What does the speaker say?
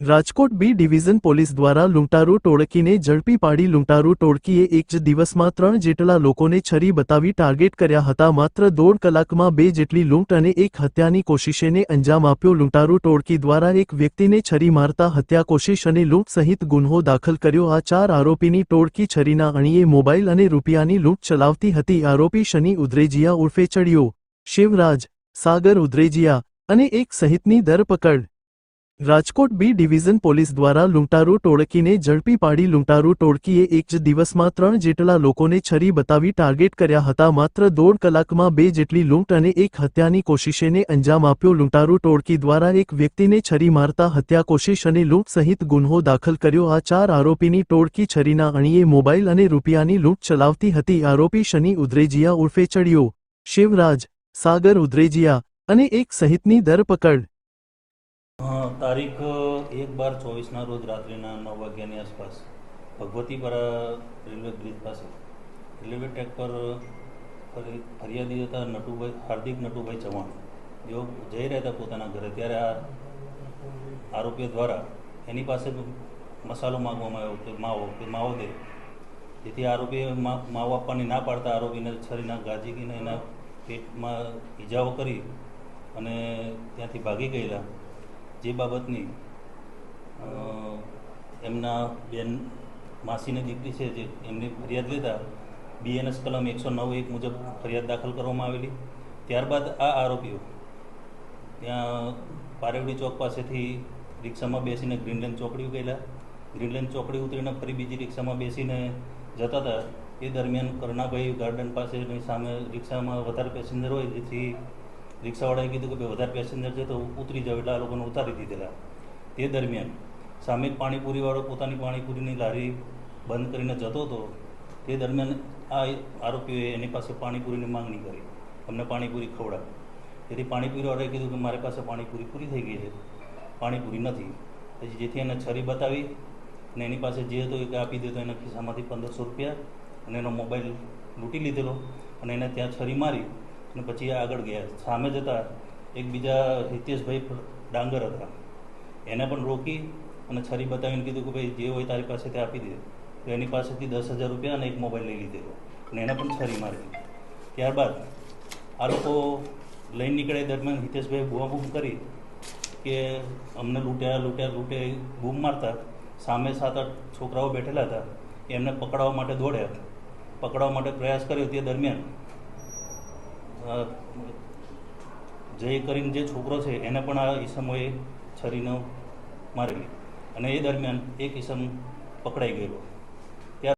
Rajkot B division police દ્વારા લૂંટારૂ ટોળકીને ઝડપી પાડી લૂંટારૂ ટોળકીએ એક જ દિવસમાં ત્રણ જેટલા લોકોને છરી બતાવી ટાર્ગેટ કર્યા હતા. માત્ર દોઢ કલાકમાં બે જેટલી લૂંટ અને એક હત્યાની કોશિશેને અંજામ આપ્યો. લૂંટારૂ ટોળકી દ્વારા એક વ્યક્તિને છરી મારતા હત્યા કોશિશ અને લૂંટ સહિત ગુન્હો દાખલ કર્યો. આ ચાર આરોપીની ટોળકી છરીના અણીએ મોબાઈલ અને રૂપિયાની લૂંટ ચલાવતી હતી. આરોપી શનિ ઉદ્રેજિયા ઉર્ફે ચડિયો, શિવરાજ, સાગર ઉદ્રેજિયા અને એક સહિતની ધરપકડ. રાજકોટ બી ડિવિઝન પોલીસ દ્વારા લૂંટારૂ ટોળકીને ઝડપી પાડી લૂંટારૂ ટોળકીએ એક જ દિવસમાં ત્રણ જેટલા લોકોને છરી બતાવી ટાર્ગેટ કર્યા હતા. માત્ર દોઢ કલાકમાં બે જેટલી લૂંટ અને એક હત્યાની કોશિશેને અંજામ આપ્યો. લૂંટારૂ ટોળકી દ્વારા એક વ્યક્તિને છરી મારતા હત્યા કોશિશ અને લૂંટ સહિત ગુન્હો દાખલ કર્યો. આ ચાર આરોપીની ટોળકી છરીના અણીએ મોબાઈલ અને રૂપિયાની લૂંટ ચલાવતી હતી. આરોપી શનિ ઉદ્રેજિયા ઉર્ફે ચડિયો, શિવરાજ, સાગર ઉદ્રેજિયા અને એક સહિતની ધરપકડ તારીખ એક બાર ચોવીસના રોજ રાત્રિના નવ વાગ્યાની આસપાસ ભગવતીપરા રેલવે બ્રિજ પાસે રેલવે ટ્રેક પર ફરી- ફરિયાદી હતા નટુભાઈ, હાર્દિક નટુભાઈ ચૌહાણ. જેઓ જઈ રહ્યા હતા પોતાના ઘરે. ત્યારે આ આરોપીઓ દ્વારા એની પાસે મસાલો માગવામાં આવ્યો કે માવો કે માવો દે. જેથી આરોપીએ માવો આપવાની ના પાડતા આરોપીને છરીના ગાજીને એના પેટમાં ઈજાઓ કરી અને ત્યાંથી ભાગી ગયેલા. જે બાબતની એમના બેન માસીની દીકરી છે જે એમની ફરિયાદ લેતા બીએનએસ કલમ એકસો નવ એક મુજબ ફરિયાદ દાખલ કરવામાં આવેલી. ત્યારબાદ આ આરોપીઓ ત્યાં પારેવડી ચોક પાસેથી રિક્ષામાં બેસીને ગ્રીનલેન્ડ ચોકડી ગયેલા. ગ્રીનલેન્ડ ચોકડી ઉતરીને ફરી બીજી રિક્ષામાં બેસીને જતા હતા. એ દરમિયાન કરણાભાઈ ગાર્ડન પાસેની સામે રિક્ષામાં વધારે પેસેન્જર હોય, જેથી રિક્ષાવાળાએ કીધું કે વધારે પેસેન્જર છે તો ઉતરી જાવ એટલે આ લોકોને ઉતારી દીધેલા. તે દરમિયાન સામે પાણીપુરીવાળો પોતાની પાણીપુરીની લારી બંધ કરીને જતો હતો. તે દરમિયાન આ આરોપીઓએ એની પાસે પાણીપુરીની માંગણી કરી. અમને પાણીપુરી ખવડાવી. તેથી પાણીપુરીવાળાએ કીધું કે મારી પાસે પાણીપુરી પૂરી થઈ ગઈ છે. પાણીપુરી નથી. પછી જેથી એને છરી બતાવી અને એની પાસે જે હતો એ આપી દીધો. એના ખિસ્સામાંથી પંદરસો રૂપિયા અને એનો મોબાઈલ લૂંટી લીધેલો અને એને ત્યાં છરી મારી અને પછી આગળ ગયા. સામે જતા એક બીજા હિતેશભાઈ ડાંગર હતા. એને પણ રોકી અને છરી બતાવીને કીધું કે ભાઈ, જે હોય તારી પાસે તે આપી દે. તો એની પાસેથી દસ હજાર રૂપિયા અને એક મોબાઈલ લઈ લીધેલો. અને એને પણ છરી મારી ત્યારબાદ આ લોકો લઈને નીકળે દરમિયાન હિતેશભાઈ બૂમ બૂમ કરી કે અમને લૂંટ્યા લૂંટ્યા લૂંટે બૂમ મારતા. સામે સાત આઠ છોકરાઓ બેઠેલા હતા. એમને પકડાવવા માટે દોડ્યા. પકડાવવા માટે પ્રયાસ કર્યો. તે દરમિયાન જય કરીને જે છોકરો છે, એને પણ આ ઈસમોએ છરીનો મારેલી. અને એ દરમિયાન એક ઈસમ પકડાઈ ગયેલો.